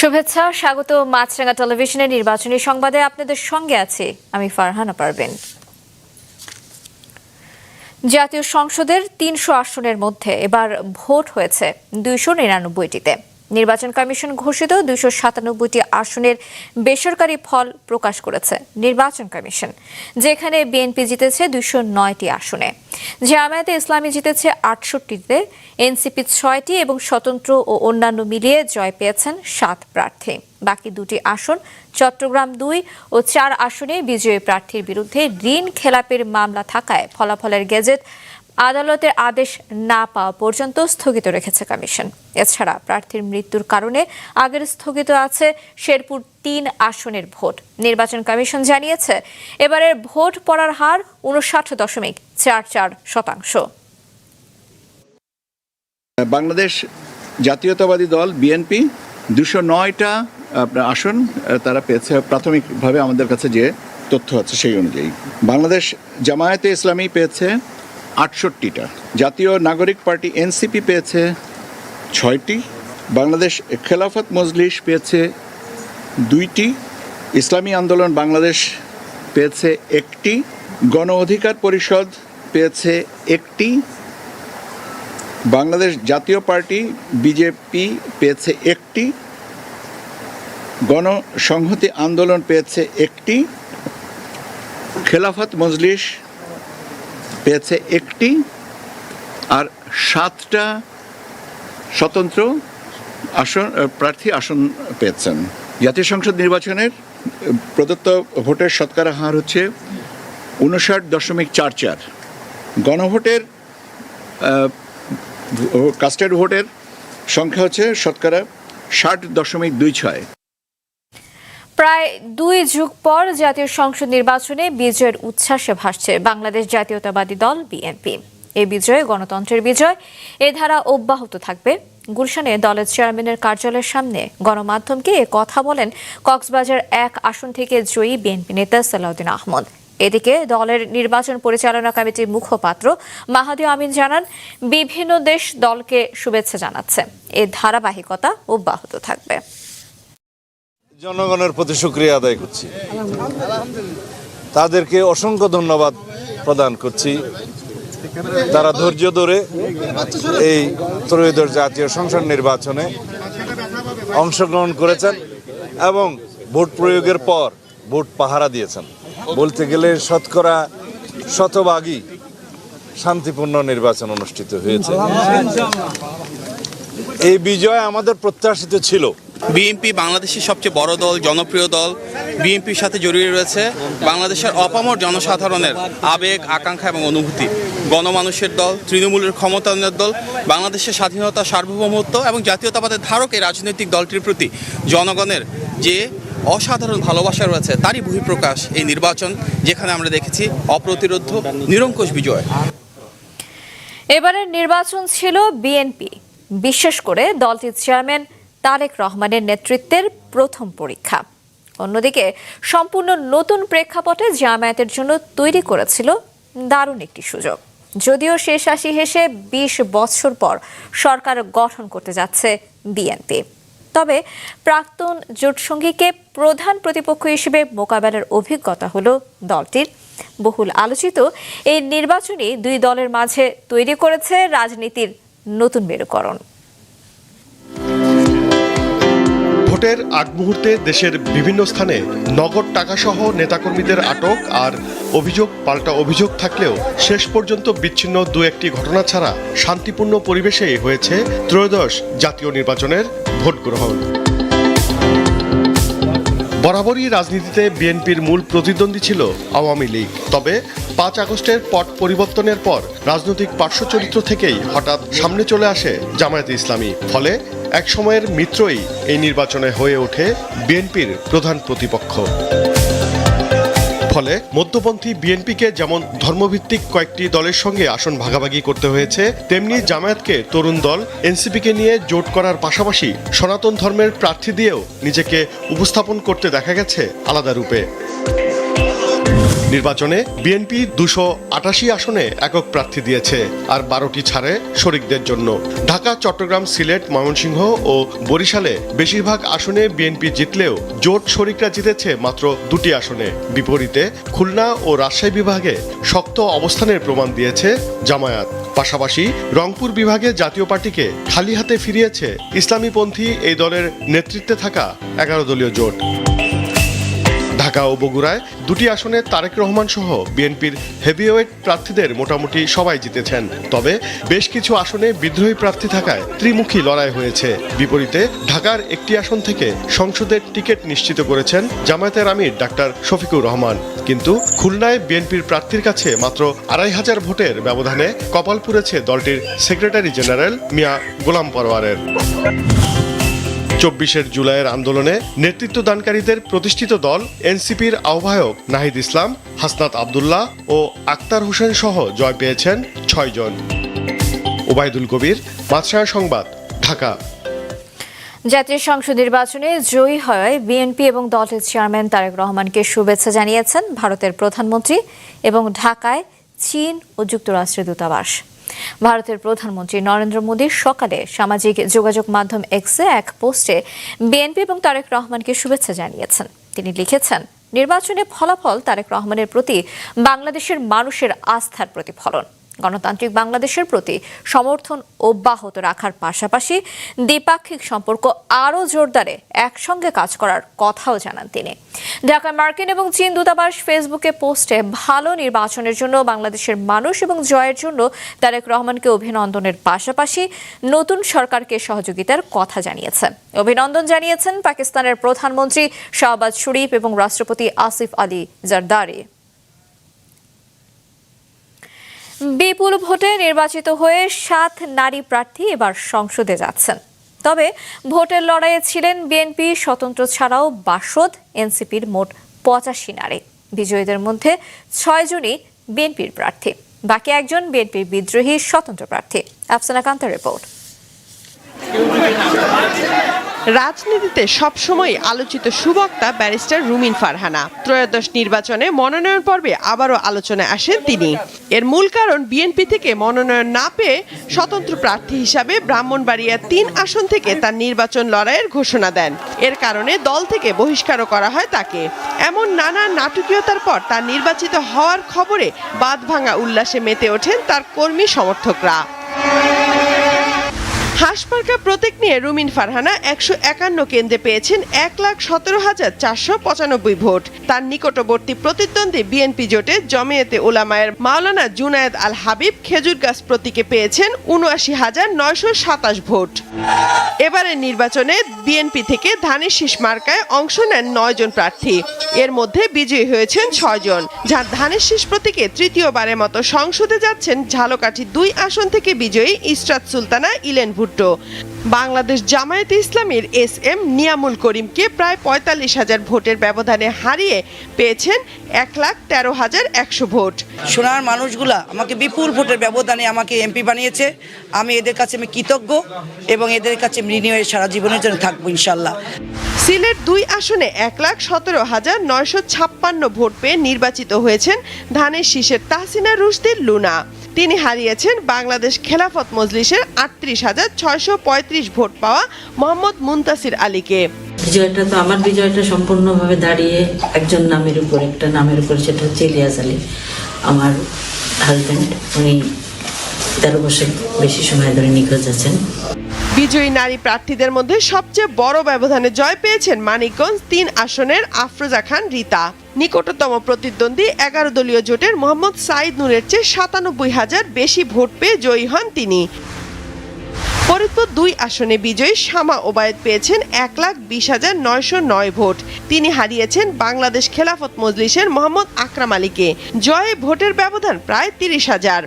শুভেচ্ছা, স্বাগত মাছরাঙ্গা টেলিভিশনের নির্বাচনী সংবাদে আপনাদের সঙ্গে আছি আমি ফারহানা পারবেন জাতীয় সংসদের তিনশো আসনের মধ্যে এবার ভোট হয়েছে দুইশো নিরানব্বইটিতে। নির্বাচন কমিশন ঘোষিত দুইশো সাতানব্বইটি আসনের বেসরকারি ফল প্রকাশ করেছে নির্বাচন কমিশন, যেখানে বিএনপি জিতেছে দুইশো নয়টি আসনে। জামায়াতে ইসলামী জিতেছে আটষট্টিতে, এনসিপি ছয়টি এবং স্বতন্ত্র ও অন্যান্য মিলিয়ে জয় পেয়েছেন সাত প্রার্থী। বাকি দুটি আসন চট্টগ্রাম দুই ও চার আসনে বিজয়ী প্রার্থীর বিরুদ্ধে ঋণ খেলাপের মামলা থাকায় ফলাফলের গেজেট আদালতের আদেশ না পাওয়া পর্যন্ত স্থগিত রেখেছে কমিশন। এছাড়া প্রার্থীর মৃত্যুর কারণে আগের স্থগিত আছে শেরপুর তিন আসনের ভোট। নির্বাচন কমিশন জানিয়েছে, এবারের ভোট পড়ার হার উনষাট দশমিক চার চার শতাংশ। বাংলাদেশ জাতীয়তাবাদী দল, বিএনপি, দুশো নয়টা আসন তারা পেয়েছে। প্রাথমিকভাবে আমাদের কাছে যে তথ্য আছে সেই অনুযায়ী। বাংলাদেশ জামায়াতে ইসলামী পেয়েছে আটষট্টিটা। জাতীয় নাগরিক পার্টি এনসিপি পেয়েছে ছয়টি। বাংলাদেশ খেলাফত মজলিস পেয়েছে দুইটি। ইসলামী আন্দোলন বাংলাদেশ পেয়েছে একটি। গণ অধিকার পরিষদ পেয়েছে একটি। বাংলাদেশ জাতীয় পার্টি বিজেপি পেয়েছে একটি। গণসংহতি আন্দোলন পেয়েছে একটি। খেলাফত মজলিস পেয়েছে একটি আর সাতটা স্বতন্ত্র আসন প্রার্থী আসন পেয়েছেন। জাতীয় সংসদ নির্বাচনের প্রদত্ত ভোটের শতকরা হার হচ্ছে উনষাট দশমিক চার চার। গণভোটের কাস্টেড ভোটের সংখ্যা হচ্ছে শতকরা ষাট দশমিক দুই ছয়। প্রায় দুই যুগ পর জাতীয় সংসদ নির্বাচনে বিজয়ের উচ্ছ্বাসে ভাসছে বাংলাদেশ জাতীয়তাবাদী দল বিএনপি। এই বিজয়ে গণতন্ত্রের বিজয়, এ ধারা অব্যাহত থাকবে। গুলশানে দলের চেয়ারম্যানের কার্যালয়ের সামনে গণমাধ্যমকে এ কথা বলেন কক্সবাজার এক আসন থেকে জয়ী বিএনপি নেতা সালাউদ্দিন আহমদ। এদিকে দলের নির্বাচন পরিচালনা কমিটির মুখপাত্র মাহাদি আমিন জানান, বিভিন্ন দেশ দলকে শুভেচ্ছা জানাচ্ছে। এর ধারাবাহিকতা অব্যাহত থাকবে। জনগণের প্রতি শুক্রিয়া আদায় করছি। তাদেরকে অসংখ্য ধন্যবাদ প্রদান করছি। তারা ধৈর্য ধরে এই ত্রয়োদশ জাতীয় সংসদ নির্বাচনে অংশগ্রহণ করেছেন এবং ভোট প্রয়োগের পর ভোট পাহারা দিয়েছেন। বলতে গেলে শতকরা শতভাগই শান্তিপূর্ণ নির্বাচন অনুষ্ঠিত হয়েছে। এই বিজয় আমাদের প্রত্যাশিত ছিল। বিএনপি বাংলাদেশের সবচেয়ে বড় দল, জনপ্রিয় দল, বিএনপির সাথে জড়িয়ে রয়েছে বাংলাদেশের অপামর জনসাধারণের আবেগ, আকাঙ্ক্ষা এবং অনুভূতি। গণমানুষের দল, তৃণমূলের ক্ষমতায়নের দল, বাংলাদেশের স্বাধীনতা সার্বভৌমত্ব এবং জাতীয়তাবাদের ধারক এই রাজনৈতিক দলটির প্রতি জনগণের যে অসাধারণ ভালোবাসা রয়েছে, তারই বহিঃপ্রকাশ এই নির্বাচন, যেখানে আমরা দেখেছি অপ্রতিরোধ, নিরঙ্কুশ বিজয়। এবারের নির্বাচন ছিল বিএনপি। বিশেষ করে দলটির চেয়ারম্যান তারেক রহমানের নেতৃত্বের প্রথম পরীক্ষা। অন্যদিকে, সম্পূর্ণ নতুন প্রেক্ষাপটে জামায়াতের জন্য তৈরি করেছিল দারুণ একটি সুযোগ। যদিও শেষ হাসি হেসে বিশ বছর পর সরকার গঠন করতে যাচ্ছে বিএনপি। তবে প্রাক্তন জোটসঙ্গীকে প্রধান প্রতিপক্ষ হিসেবে মোকাবেলার অভিজ্ঞতা হলো দলটির। বহুল আলোচিত এই নির্বাচনী দুই দলের মাঝে তৈরি করেছে রাজনীতির নতুন মেরুকরণ। ভোটের আগ মুহূর্তে দেশের বিভিন্ন স্থানে নগদ টাকাসহ নেতাকর্মীদের আটক আর অভিযোগ, পাল্টা অভিযোগ থাকলেও শেষ পর্যন্ত বিচ্ছিন্ন দু একটি ঘটনা ছাড়া শান্তিপূর্ণ পরিবেশেই হয়েছে ত্রয়োদশ জাতীয় নির্বাচনের ভোট গ্রহণ বরাবরই রাজনীতিতে বিএনপির মূল প্রতিদ্বন্দ্বী ছিল আওয়ামী লীগ। তবে পাঁচ আগস্টের পট পরিবর্তনের পর রাজনৈতিক পার্শ্বচরিত্র থেকেই হঠাৎ সামনে চলে আসে জামায়াতে ইসলামী। ফলে এক সময়ের মিত্রই এই নির্বাচনে হয়ে ওঠে বিএনপির প্রধান প্রতিপক্ষ। ফলে মধ্যপন্থী বিএনপিকে যেমন ধর্মভিত্তিক কয়েকটি দলের সঙ্গে আসন ভাগাভাগি করতে হয়েছে, তেমনি জামায়াতকে তরুণ দল, এনসিপিকে নিয়ে জোট করার পাশাপাশি সনাতন ধর্মের প্রার্থী দিয়েও নিজেকে উপস্থাপন করতে দেখা গেছে আলাদা রূপে। নির্বাচনে বিএনপি দুশো আটাশি আসনে একক প্রার্থী দিয়েছে আর বারোটি ছাড়ে শরিকদের জন্য। ঢাকা, চট্টগ্রাম, সিলেট, ময়মনসিংহ ও বরিশালে বেশিরভাগ আসনে বিএনপি জিতলেও জোট শরিকরা জিতেছে মাত্র দুটি আসনে। বিপরীতে খুলনা ও রাজশাহী বিভাগে শক্ত অবস্থানের প্রমাণ দিয়েছে জামায়াত। পাশাপাশি রংপুর বিভাগে জাতীয় পার্টিকে খালি হাতে ফিরিয়েছে ইসলামীপন্থী এই দলের নেতৃত্বে থাকা এগারো দলীয় জোট। ঢাকা ও বগুড়ায় দুটি আসনে তারেক রহমান সহ বিএনপির হেভিওয়েট প্রার্থীদের মোটামুটি সবাই জিতেছেন। তবে বেশ কিছু আসনে বিদ্রোহী প্রার্থী থাকায় ত্রিমুখী লড়াই হয়েছে। বিপরীতে ঢাকার একটি আসন থেকে সংসদের টিকিট নিশ্চিত করেছেন জামায়াতের আমির ডাক্তার শফিকুর রহমান। কিন্তু খুলনায় বিএনপির প্রার্থীর কাছে মাত্র আড়াই হাজার ভোটের ব্যবধানে কপাল পুড়েছে দলটির সেক্রেটারি জেনারেল মিয়া গোলাম পরওয়ারের চব্বিশের জুলাইয়ের আন্দোলনে নেতৃত্ব দানকারীদের প্রতিষ্ঠিত দল এনসিপির আহ্বায়ক নাহিদ ইসলাম, হাসনাত আবদুল্লাহ ও আক্তার হোসেন সহ জয় পেয়েছেন ছয়জন ওবায়দুল কবির মাছরায়া সংবাদ, ঢাকা। জাতীয় সংসদ নির্বাচনে জয়ী হওয়ায় বিএনপি এবং দলের চেয়ারম্যান তারেক রহমানকে শুভেচ্ছা জানিয়েছেন ভারতের প্রধানমন্ত্রী এবং ঢাকায় চীন ও যুক্তরাষ্ট্রের দূতাবাস। ভারতের প্রধানমন্ত্রী নরেন্দ্র মোদী সকালে সামাজিক যোগাযোগ মাধ্যম এক্সে এক পোস্টে বিএনপি এবং তারেক রহমানকে শুভেচ্ছা জানিয়েছেন। তিনি লিখেছেন, নির্বাচনে ফলাফল তারেক রহমানের প্রতি বাংলাদেশের মানুষের আস্থার প্রতিফলন। গণতান্ত্রিক বাংলাদেশের প্রতি সমর্থন অব্যাহত রাখার পাশাপাশি দ্বিপাক্ষিক সম্পর্ক আরও জোরদারে একসঙ্গে কাজ করার কথাও জানান তিনি। ঢাকা মার্কিন এবং চীন দূতাবাস ফেসবুকে পোস্টে ভালো নির্বাচনের জন্য বাংলাদেশের মানুষ এবং জয়ের জন্য তারেক রহমানকে অভিনন্দনের পাশাপাশি নতুন সরকারকে সহযোগিতার কথা জানিয়েছে। অভিনন্দন জানিয়েছেন পাকিস্তানের প্রধানমন্ত্রী শাহবাজ শরীফ এবং রাষ্ট্রপতি আসিফ আলী জারদারি। বিপুল ভোটে নির্বাচিত হয়ে সাত নারী প্রার্থী এবার সংসদে যাচ্ছেন। তবে ভোটের লড়াইয়ে ছিলেন বিএনপি স্বতন্ত্র ছাড়াও বাসদ, এনসিপির মোট পঁচাশি নারী। বিজয়ীদের মধ্যে ছয়জনই বিএনপির প্রার্থী, বাকি একজন বিএনপির বিদ্রোহী স্বতন্ত্র প্রার্থী। আফসানা কান্তার রিপোর্ট। রাজনীতিতে সবসময় আলোচিত সুবক্তা ব্যারিস্টার রুমিন ফারহানা। ত্রয়োদশ নির্বাচনে মনোনয়ন পর্বে আবারও আলোচনায় আসেন তিনি। এর মূল কারণ বিএনপি থেকে মনোনয়ন না পেয়ে স্বতন্ত্র প্রার্থী হিসাবে ব্রাহ্মণবাড়িয়া তিন আসন থেকে তার নির্বাচন লড়াইয়ের ঘোষণা দেন। এর কারণে দল থেকে বহিষ্কারও করা হয় তাকে। এমন নানা নাটকীয়তার পর তার নির্বাচিত হওয়ার খবরে বাঁধভাঙা উল্লাসে মেতে ওঠেন তার কর্মী সমর্থকরা। হাসপার্কা প্রতীক নিয়ে রুমিন ফারহানা একশো একান্ন কেন্দ্রে পেয়েছেন এক লাখ সতেরো হাজার চারশো পঁচানব্বই ভোট। তার নিকটবর্তী প্রতিদ্বন্দ্বী বিএনপি জোটে জমিয়তে ওলামায়ের মাওলানা জুনায়েদ আল হাবিব খেজুর গাছ প্রতীকে পেয়েছেন উনআশি হাজার নয়শো সাতাশ ভোট। এবারের নির্বাচনে বিএনপি থেকে ধানের শীষ মার্কায় অংশ নেন নয় জন প্রার্থী। এর মধ্যে বিজয়ী হয়েছেন ছয়জন যার ধানের শীষ প্রতীকে তৃতীয়বারের মতো সংসদে যাচ্ছেন ঝালকাঠি দুই আসন থেকে বিজয়ী ইসরাত সুলতানা, ইলেন ভুট্টো। বাংলাদেশ জামায়াতে ইসলামীর এস এম নিয়ামুল করিমকে প্রায় পঁয়তাল্লিশ হাজার ভোটের ব্যবধানে হারিয়ে পেয়েছেন এক লাখ তেরো হাজার একশো ভোট। সোনার মানুষগুলা আমাকে বিপুল ভোটের ব্যবধানে আমাকে এমপি বানিয়েছে। আমি এদের কাছে আমি কৃতজ্ঞ এবং এদের কাছে ঋণী হয়ে সারা জীবনের জন্য থাকব ইনশাল্লাহ সিলেট দুই আসনে এক লাখ সতেরো হাজার নয়শো ছাপ্পান্ন ভোট পেয়ে নির্বাচিত হয়েছেন ধানের শীষের তাহসিনা রুশদির লুনা। তিনি হারিয়েছেন বাংলাদেশ খেলাফত মজলিসের আটত্রিশ হাজার ছয়শো পঁয়ত্রিশ ভোট পাওয়া মোহাম্মদ মুন্তাসির আলীকে। বিজয়টা তো আমার বিজয়টা সম্পূর্ণভাবে দাঁড়িয়ে একজন নামের উপর একটা নামের উপর সেটা হচ্ছে ইলিয়াস আলী। আমার হাজব্যান্ড উনি তেরো বছর বেশি সময় ধরে নিখোঁজ আছেন। বিজয়ী নারী প্রার্থীদের মধ্যে সবচেয়ে বড় ব্যবধানে জয় পেয়েছেন মানিকগঞ্জ তিন আসনের আফরোজা খান রীতা। নিকটতম প্রতিদ্বন্দ্বী এগারো দলীয় জোটের মোহাম্মদ সাইদ নূরের চেয়ে সাতানব্বই হাজার বেশি ভোট পেয়ে জয়ী হন তিনি। ফরিদপুর দুই আসনে বিজয়ী শামা ওবায়দ পেয়েছেন এক লাখ বিশ হাজার নয়শো নয় ভোট। তিনি হারিয়েছেন বাংলাদেশ খেলাফত মজলিসের মোহাম্মদ আকরাম আলীকে। জয়ে ভোটের ব্যবধান প্রায় তিরিশ হাজার।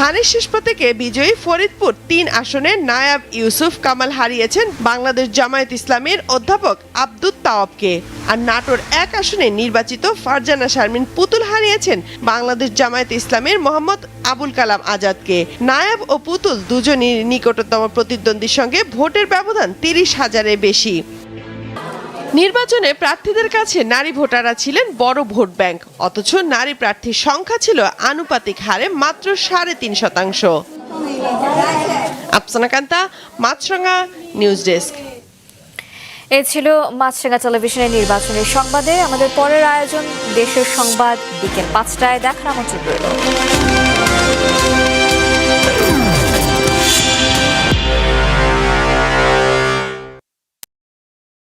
ধানের শেষ প্রতীকে বিজয়ী ফরিদপুর তিন আসনের নায়াব ইউসুফ কামাল হারিয়েছেন বাংলাদেশ জামায়াত ইসলামের অধ্যাপক আব্দুত তাওয়াবকে। আর নাটোর এক আসনে নির্বাচিত ফারজানা শারমিন পুতুল হারিয়েছেন বাংলাদেশ জামায়াত ইসলামের মোহাম্মদ আবুল কালাম আজাদকে। নায়াব ও পুতুল দুজনই নিকটতম প্রতিদ্বন্দ্বীর সঙ্গে ভোটের ব্যবধান তিরিশ হাজারের বেশি। নির্বাচনে প্রার্থীদের কাছে নারী ভোটাররা ছিলেন বড় ভোট ব্যাংক। অথচ নারী প্রার্থীর সংখ্যা ছিল আনুপাতিক হারে মাত্র সাড়ে তিন শতাংশ। Afsana Kanta, Maasranga news desk. এ ছিল মাছরাঙা টেলিভিশনের নির্বাচনের সংবাদে। আমাদের পরের আয়োজন, দেশের সংবাদ, বিকেল পাঁচটায় দেখার আমন্ত্রণ রইল।